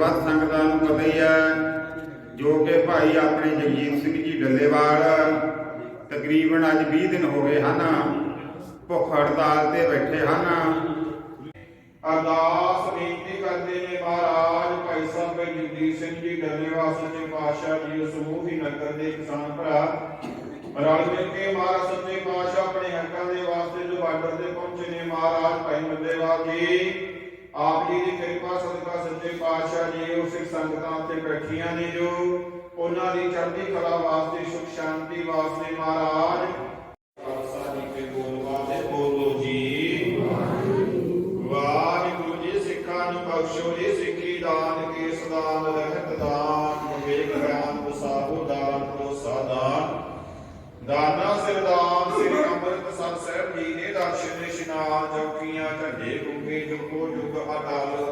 ਗੁਰਬਤ ਸੰਗਤਾਂ ਨੂੰ ਪਤਾ ਹੀ ਹੈ ਜੋ ਕਿ ਭਾਈ ਆਪਣੇ ਜਗਜੀਤ ਸਿੰਘ ਜੀ ਡੱਲੇਵਾਲ, ਤਕਰੀਬਨ ਅੱਜ 20 ਦਿਨ ਹੋ ਗਏ ਹਨ, ਭੁੱਖ ਹੜਤਾਲ ਤੇ ਬੈਠੇ ਹਨ। ਅਰਦਾਸ ਬੇਨਤੀ ਕਰਦੇ ਨੇ ਮਹਾਰਾਜ, ਭਾਈ ਸਾਹਿਬ ਜਗਜੀਤ ਸਿੰਘ ਜੀ ਡੱਲੇਵਾਲ ਸੱਚੇ ਪਾਤਸ਼ਾਹ ਜੀ ਸਮੂਹ ਹੀ ਨਗਰ ਦੇ ਕਿਸਾਨ ਭਰਾ। ਰਲ ਮਿਲ ਕੇ ਮਹਾਰਾਜ ਸੱਚੇ ਪਾਤਸ਼ਾਹ ਆਪਣੇ ਹੱਕਾਂ ਦੇ ਵਾਸਤੇ ਜੋ ਬਾਰਡਰ ਤੇ ਪਹੁੰਚੇ ਨੇ ਮਹਾਰਾਜ, ਭਾਈ ਮੱਲੇਵਾਲ ਜੀ, ਆਪ ਜੀ ਦੀ ਕਿਰਪਾ ਸੱਚੇ ਪਾਤਸ਼ਾਹ ਜੀ ਉਸ ਸਿੱਖ ਸੰਗਤਾਂ ਤੇ ਬੈਠੀਆਂ ਨੇ ਜੋ ਉਹਨਾਂ ਦੀ ਚੜ੍ਹਦੀ ਕਲਾ ਵਾਸਤੇ, ਸੁਖ ਸ਼ਾਂਤੀ ਵਾਸਤੇ ਮਹਾਰਾਜ। ਖਾਲਸਾ ਜੀ ਕੇ ਬੋਲ ਵਾਲੇ ਬੋਲੋ ਜੀ। ਵਾਹਿਗੁਰੂ ਜੀ, ਸਿੱਖਾਂ ਨੂੰ ਬਖਸ਼ੋ ਜੀ, ਸਿੱਖੀ ਦਾਨ ਕੇ ਸਦਾਨ, ਰਹਿਤ ਦਾਨ, ਵਿਵੇਕ ਗਿਆਨ ਵਸਾਹੋ ਦਾਨ, ਭਰੋਸਾ ਦਾਨ। ਦਾਨਾ ਸਿਰਦਾਨ ਸ੍ਰੀ ਅੰਮ੍ਰਿਤ ਸਰ ਸਾਹਿਬ ਜੀ ਦੇ ਦਰਸ਼ਨ ਇਸ਼ਨਾਨ, ਚੌਕੀਆਂ, ਝੰਡੇ ਗੁੰਗੇ, ਜੁਗੋ ਜੁਗ, ਅਟਲ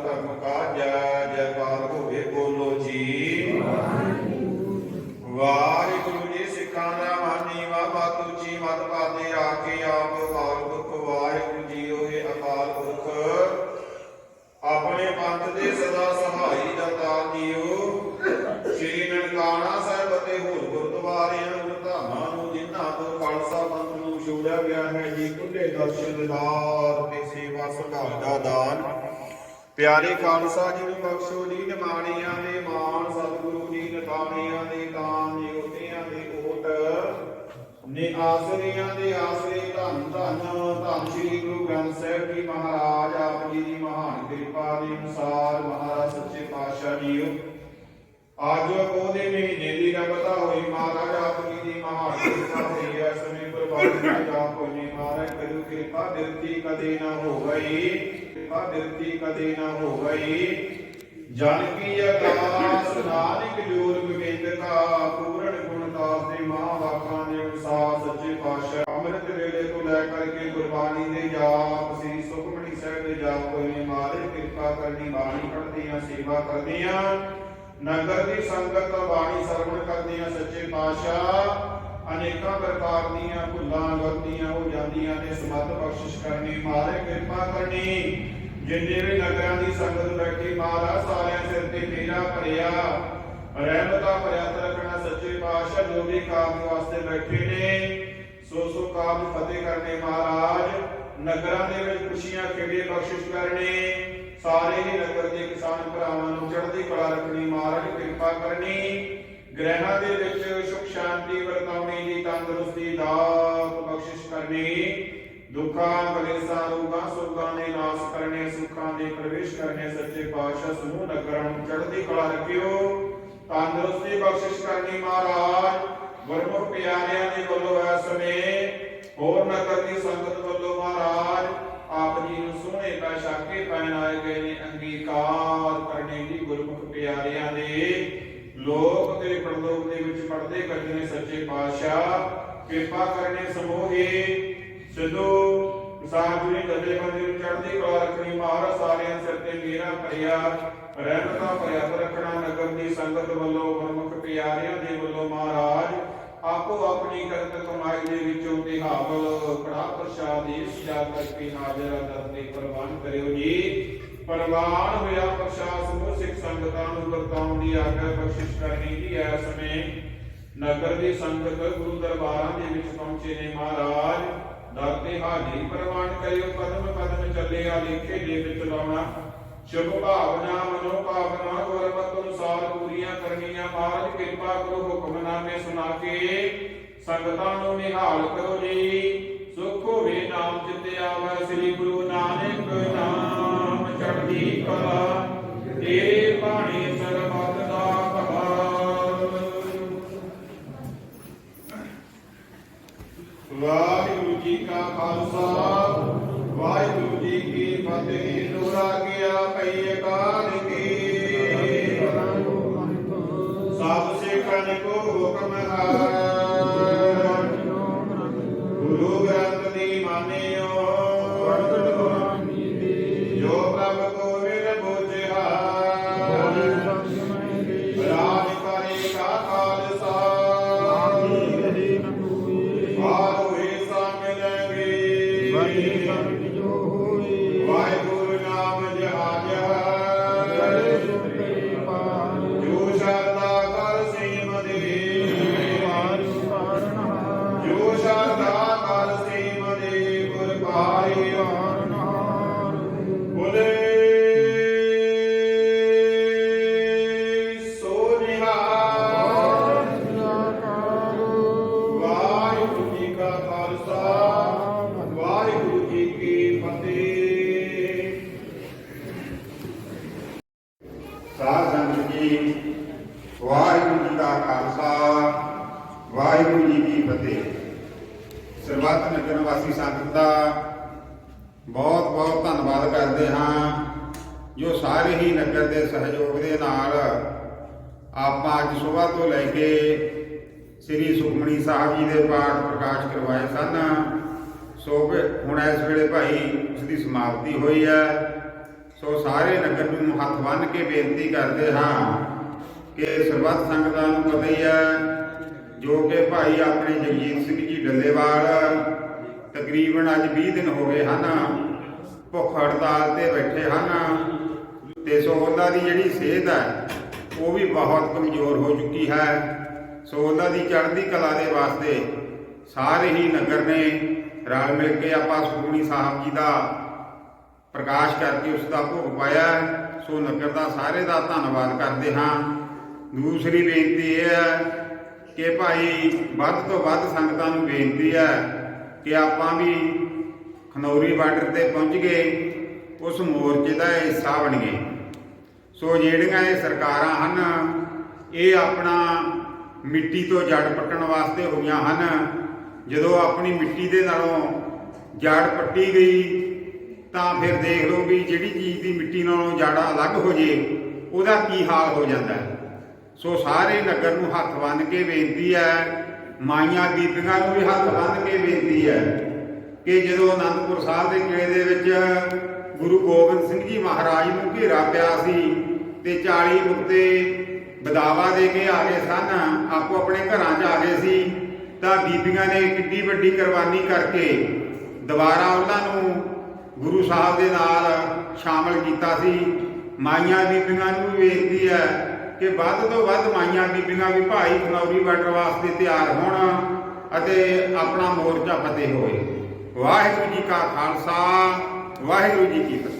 ਖੁੱਲੇ ਦਰਸ਼ਨ ਦਿਦਾਰ ਤੇ ਸੇਵਾ ਸੰਭਾਲ ਦਾ ਦਾਨ। ਪਿਆਰੇ ਖਾਲਸਾ ਜੀ ਨੂੰ ਬਖਸ਼ੋ ਜੀ, ਨਿਮਾਣੀਆਂ ਦੇ ਮਾਣ, ਸਤਿਗੁਰੂ ਜੀ, ਨਤਾਣੀਆਂ ਦੇ ਦਾਨ ਯੋਧਿਆਂ ਦੇ ਓਟ ਨੇ ਆਸਰਿਆਂ ਦੇ ਆਸਰੇ ਧੰਨ ਧੰਨ ਧੰਨ ਸ੍ਰੀ ਗੁਰੂ ਗ੍ਰੰਥ ਸਾਹਿਬ ਜੀ ਮਹਾਰਾਜ, ਆਪ ਜੀ ਦੀ ਮਹਾਨ ਕਿਰਪਾ ਦੇ ਅਨੁਸਾਰ ਮਹਾਰਾਜ ਸੱਚੇ ਪਾਤਸ਼ਾਹ ਜੀ ਅੱਜ ਉਹਦੇ ਮਹੀਨੇ ਦੀ ਰਬਤਾ ਹੋਈ, ਮਹਾਰਾਜ ਆਪ ਜੀ ਦੀ ਮਹਾਨ ਕਿਰਪਾ ਹੋਈ ਹੈ ਸਮੇਂ ਪ੍ਰਭਾਵ ਨਾ ਜਾਪ ਹੋਈ ਮਹਾਰਾਜ ਕਰੂ ਕਿਰਪਾ ਬਿਰਤੀ ਕਦੇ ਨਾ ਹੋ ਕਿਰਪਾ ਬਿਰਤੀ ਕਦੇ ਨਾ ਹੋ ਜਨ ਕੀ ਅਰਦਾਸ ਨਾਨਕ ਜੋਰ ਗੋਬਿੰਦ ਕਾ ਪੂਰਨ ਗੁਣ ਦਾਸ ਦੇ ਮਹਾਵਾਕਾਂ ਦੇ ਅਨੁਸਾਰ ਸੱਚੇ ਪਾਤਸ਼ਾਹ ਅੰਮ੍ਰਿਤ ਵੇਲੇ ਤੋਂ ਲੈ ਕਰਕੇ ਗੁਰਬਾਣੀ ਦੇ ਜਾਪ, ਸ੍ਰੀ ਸੁਖਮਨੀ ਸਾਹਿਬ ਦੇ ਜਾਪ ਹੋਏ ਨੇ ਕਿਰਪਾ ਕਰਨੀ, ਬਾਣੀ ਪੜ੍ਹਦੀਆਂ, ਸੇਵਾ ਕਰਦੀਆਂ। ਨਗਰ ਦੀ ਸੰਗਤ ਬਾਣੀ ਸਰਵਣ ਆ ਸੱਚੇ ਪਾਤਸ਼ਾਹ। ਅਨੇਕਾਂ ਪ੍ਰਕਾਰ ਦੀਆਂ ਭੁੱਲਾਂ, ਗਲਤੀਆਂ ਹੋ ਜਾਂਦੀਆਂ ਨੇ, ਸਮਤ ਬਖਸ਼ਿਸ਼ ਕਰਨੀ ਮਹਾਰਾਜ ਕਿਰਪਾ ਕਰਨੀ। ਜਿੰਨੇ ਵੀ ਨਗਰਾਂ ਦੀ ਸੰਗਤ ਬੈਠੀ ਮਹਾਰਾਜ ਸਾਰਿਆਂ ਸਿਰ ਤੇ ਮੇਰਾ ਭਰਿਆ, ਰਹਿਮਤਾਂ ਭਰਿਆ ਰੱਖਣਾ ਸੱਚੇ ਪਾਤਸ਼ਾਹ ਜੋ ਵੀ ਕਾਮ ਵਾਸਤੇ ਬੈਠੇ ਨੇ, ਸੋ ਸੋ ਕਾਮ ਫਤਿਹ ਕਰਨੇ ਮਹਾਰਾਜ। ਨਗਰਾਂ ਦੇ ਵਿੱਚ ਖੁਸ਼ੀਆਂ ਖੇੜੇ ਬਖਸ਼ਿਸ਼ ਕਰਨੇ, ਸਾਰੇ ਹੀ ਨਗਰ ਦੇ ਕਿਸਾਨ ਭਰਾਵਾਂ ਨੂੰ ਚੜ੍ਹਦੀ ਕਲਾ ਰੱਖਣੀ, ਮਹਾਰਾਜ ਕਿਰਪਾ ਕਰਨੀ। ਗ੍ਰਹਿਾਂ ਦੇ ਵਿੱਚ ਸੁਖ ਸ਼ਾਂਤੀ, ਵਰਤਾਉਣੀ ਦੀ ਤੰਦਰੁਸਤੀ ਦਾਤ ਬਖਸ਼ਿਸ਼ ਕਰਨੀ, ਦੁੱਖਾਂ, ਕਲੇਸ਼ਾਂ, ਰੋਗਾਂ, ਸੋਗਾਂ ਦੇ ਨਾਸ ਕਰਨੇ, ਸੁੱਖਾਂ ਦੇ ਪ੍ਰਵੇਸ਼ ਕਰਨੇ, ਸੱਚੇ ਪਾਤਸ਼ਾਹ ਸਮੂਹ ਨਗਰਾਂ ਨੂੰ ਚੜ੍ਹਦੀ ਕਲਾ ਰੱਖਿਓ। ਤੰਦਰੁਸਤੀ ਬਖਸ਼ਿਸ਼ ਕਰਨੀ ਮਹਾਰਾਜ। ਗੁਰਮੁਖ ਪਿਆਰਿਆਂ ਦੇ ਵੱਲੋਂ ਇਸ ਸਮੇਂ, ਹੋਰ ਨਗਰ ਦੀ ਸੰਗਤ ਵੱਲੋਂ ਮਹਾਰਾਜ। ਆਪ ਜੀ ਨੂੰ ਸੋਹਣੇ ਪੈਸ਼ਾਕੇ ਪਹਿਨ ਗਏ ਨੇ, ਅੰਗੀਕਾਰ ਕਰਨੇ ਦੀ ਗੁਰਮੁਖ ਪਿਆਰਿਆਂ ਦੇ। ਲੋਕ ਤੇ ਪਰਲੋਕ ਦੇ ਵਿੱਚ ਪੜਦੇ ਕਰਦੇ ਸੱਚੇ ਪਾਤਸ਼ਾਹ, ਕਿਰਪਾ ਕਰਨੇ ਸਮੋਹੇ। ਸਿੱਧੂ ਸਾਧੂ ਨੇ ਗੱਲੇ ਬੰਦੇ ਚੜ੍ਹਦੀ ਕਲਾ ਰੱਖਣੀ, ਮਹਾਰਾਜ ਸਾਰਿਆਂ ਸਿਰ ਤੇ ਮੇਰਾ ਭਰਿਆ, ਰਹਿਮਤਾਂ ਭਰਿਆ ਰੱਖਣਾ ਨਗਰ ਦੀ ਸੰਗਤ ਵੱਲੋਂ ਗੁਰਮੁਖ ਪਿਆਰਿਆਂ ਦੇ ਵੱਲੋਂ ਮਹਾਰਾਜ, ਆਪੋ ਆਪਣੀ ਕਰਤ ਕਮਾਈ ਦੇ ਵਿੱਚੋਂ ਤੇ ਹਾਵਲ ਕੜਾ ਪ੍ਰਸ਼ਾਦ ਇਸ ਜਾ ਕਰਕੇ ਹਾਜ਼ਰ ਦਰ ਤੇ ਪ੍ਰਵਾਨ ਕਰਿਓ ਜੀ। ਪ੍ਰਵਾਨ ਹੋਇਆ ਪ੍ਰਸ਼ਾਦ ਸਮੂਹ ਸਿੱਖ ਸੰਗਤਾਂ ਨੂੰ ਵਰਤਾਉਣ ਦੀ ਆਗਿਆ ਬਖਸ਼ਿਸ਼ ਕਰਨੀ ਦੀ ਐ ਸਮੇਂ ਨਗਰ ਦੀ ਸੰਗਤ ਗੁਰੂ ਦਰਬਾਰਾਂ ਦੇ ਵਿੱਚ ਪਹੁੰਚੇ ਨੇ ਮਹਾਰਾਜ। ਦਰ ਤੇ ਹਾਜ਼ਰੀ ਪ੍ਰਵਾਨ ਕਰਿਓ, ਕਦਮ ਕਦਮ ਚੱਲਿਆ, ਲੇਖੇ ਦੇ ਵਿੱਚ ਲਾਉਣਾ। ਸ਼ੁਭ ਭਾਵਨਾ ਮਨੋ ਭਾਵਨਾ ਗੁਰਮਤਿ ਅਨੁਸਾਰ ਪੂਰੀਆਂ ਕਰਨੀਆਂ। ਮਹਾਰਾਜ, ਕਿਰਪਾ ਕਰੋ ਹੁਕਮਨਾਮੇ ਸੁਣਾ ਕੇ ਸੰਗਤਾਂ ਨੂੰ ਨਿਹਾਲ ਕਰੋ ਜੀ। ਸੁਖ ਹੋਵੇ ਨਾਮ ਚਿਤੇ ਆਵੇ ਸ੍ਰੀ ਗੁਰੂ ਨਾਨਕ ਨਾਮ। ਚੜ੍ਹਦੀ ਕਲਾ ਤੇਰੇ ਬਾਣੀ ਸਰਬੱਤ ਦਾ ਕਹਾਲ ਵਾਹਿਗੁਰੂ ਜੀ ਕਾ ਖਾਲਸਾ, ਵਾਹਿਗੁਰੂ ਜੀ ਕੀ ਫਤਿਹ। ਲੋਰਾ ਗਿਆ ਪਈ ਅਕਾਲ ਕੀ? ਸਭ ਸਿੱਖਾਂ ਕੋ ਹੁਕਮ ਹੈ? ਵਾਹਿਗੁਰੂ ਜੀ ਕੀ ਫਤਿਹ। ਸਰਬੱਤ ਨਗਰ ਵਾਸੀ ਸੰਗਤ ਦਾ ਬਹੁਤ ਬਹੁਤ ਧੰਨਵਾਦ ਕਰਦੇ ਹਾਂ, ਜੋ ਸਾਰੇ ਹੀ ਨਗਰ ਦੇ ਸਹਿਯੋਗ ਦੇ ਨਾਲ ਆਪਾਂ ਅੱਜ ਸਵੇਰ ਤੋਂ ਲੈ ਕੇ ਸ੍ਰੀ ਸੁਖਮਣੀ ਸਾਹਿਬ ਜੀ ਦੇ ਪਾਠ ਪ੍ਰਕਾਸ਼ ਕਰਵਾਏ ਸਨ। ਸੋ ਹੁਣ ਇਸ ਵੇਲੇ ਭਾਈ ਉਸ ਦੀ ਸਮਾਪਤੀ ਹੋਈ ਹੈ। ਸੋ ਸਾਰੇ ਨਗਰ ਨੂੰ ਹੱਥ ਬੰਨ੍ਹ ਕੇ ਬੇਨਤੀ ਕਰਦੇ ਹਾਂ ਕਿ ਸਰਬੱਤ ਸੰਗਤਾਂ ਨੂੰ ਪਤਾ ਹੀ ਹੈ ਜੋ ਕਿ ਭਾਈ ਆਪਣੇ ਜਗਜੀਤ ਸਿੰਘ ਜੀ ਡੱਲੇਵਾਲ, ਤਕਰੀਬਨ ਅੱਜ 20 ਦਿਨ ਹੋ ਗਏ ਹਨ, ਭੁੱਖ ਹੜਤਾਲ ਤੇ ਬੈਠੇ ਹਨ, ਤੇ ਸੋ ਉਹਨਾਂ ਦੀ ਜਿਹੜੀ ਸਿਹਤ ਹੈ, ਉਹ ਵੀ ਬਹੁਤ ਕਮਜ਼ੋਰ ਹੋ ਚੁੱਕੀ ਹੈ। ਸੋ ਉਹਨਾਂ ਦੀ ਚੜ੍ਹਦੀ ਕਲਾ ਦੇ ਵਾਸਤੇ ਸਾਰੇ ਹੀ ਨਗਰ ਨੇ ਰਲ ਮਿਲ ਕੇ ਆਪਾਂ ਸੁਖਮਨੀ ਸਾਹਿਬ ਜੀ ਦਾ ਪ੍ਰਕਾਸ਼ ਕਰਕੇ ਉਸ ਦਾ ਭੋਗ ਪਾਇਆ ਸੋ ਨਗਰ ਦਾ ਸਾਰੇ ਦਾ ਧੰਨਵਾਦ ਕਰਦੇ ਹਾਂ। ਦੂਸਰੀ ਬੇਨਤੀ ਇਹ ਹੈ ਕਿ ਭਾਈ ਵੱਧ ਤੋਂ ਵੱਧ ਸੰਗਤਾਂ ਨੂੰ ਬੇਨਤੀ ਹੈ ਕਿ ਆਪਾਂ ਵੀ ਖਨੌਰੀ ਬਾਰਡਰ ਤੇ ਪਹੁੰਚ ਗਏ ਉਸ ਮੋਰਚੇ ਦਾ ਹਿੱਸਾ ਬਣੀਏ। ਸੋ ਜਿਹੜੀਆਂ ਇਹ ਸਰਕਾਰਾਂ ਹਨ, ਇਹ ਆਪਣਾ ਮਿੱਟੀ ਤੋਂ ਜੜ ਪੱਟਣ ਵਾਸਤੇ ਹੋਈਆਂ ਹਨ। ਜਦੋਂ ਆਪਣੀ ਮਿੱਟੀ ਦੇ ਨਾਲੋਂ ਜੜ ਪੱਟੀ ਗਈ, ਤਾਂ ਫਿਰ ਦੇਖ ਲਓ ਵੀ ਜਿਹੜੀ ਚੀਜ਼ ਦੀ ਮਿੱਟੀ ਨਾਲੋਂ ਜੜ ਅਲੱਗ ਹੋ ਜੇ, ਉਹਦਾ ਕੀ ਹਾਲ ਹੋ ਜਾਂਦਾ ਹੈ। ਸੋ ਸਾਰੇ ਨਗਰ ਨੂੰ ਹੱਥ ਬੰਨ੍ਹ ਕੇ ਬੇਨਤੀ ਹੈ, ਮਾਈਆਂ ਬੀਬੀਆਂ ਨੂੰ ਵੀ ਹੱਥ ਬੰਨ੍ਹ ਕੇ ਬੇਨਤੀ ਹੈ ਕਿ ਜਦੋਂ ਅਨੰਦਪੁਰ ਸਾਹਿਬ ਦੇ ਕਿਲੇ ਦੇ ਵਿੱਚ ਗੁਰੂ ਗੋਬਿੰਦ ਸਿੰਘ ਜੀ ਮਹਾਰਾਜ ਨੂੰ ਘੇਰਾ ਪਿਆ ਸੀ ਤੇ 40 ਮੁਕਤੇ ਬਦਾਵਾ ਦੇ ਕੇ ਆ ਗਏ ਸਨ, ਆਪੋ ਆਪਣੇ ਘਰਾਂ 'ਚ ਆ ਗਏ ਸੀ, ਤਾਂ ਬੀਬੀਆਂ ਨੇ ਕਿੱਡੀ ਵੱਡੀ ਕੁਰਬਾਨੀ ਕਰਕੇ ਦੁਬਾਰਾ ਉਹਨਾਂ ਨੂੰ ਗੁਰੂ ਸਾਹਿਬ ਦੇ ਨਾਲ ਸ਼ਾਮਲ ਕੀਤਾ ਸੀ। ਮਾਈਆਂ ਬੀਬੀਆਂ ਨੂੰ ਵੀ ਬੇਨਤੀ ਹੈ ਕਿ ਵੱਧ ਤੋਂ ਵੱਧ ਮਾਈਆਂ ਬੀਬੀਆਂ ਵੀ ਭਾਈ ਖਨੌਰੀ ਬਾਰਡਰ ਵਾਸਤੇ ਤਿਆਰ ਹੋਣ ਅਤੇ ਆਪਣਾ ਮੋਰਚਾ ਫਤਿਹ ਹੋਏ ਵਾਹਿਗੁਰੂ ਜੀ ਕਾ ਖਾਲਸਾ, ਵਾਹਿਗੁਰੂ ਜੀ ਕੀ ਫਤਿਹ।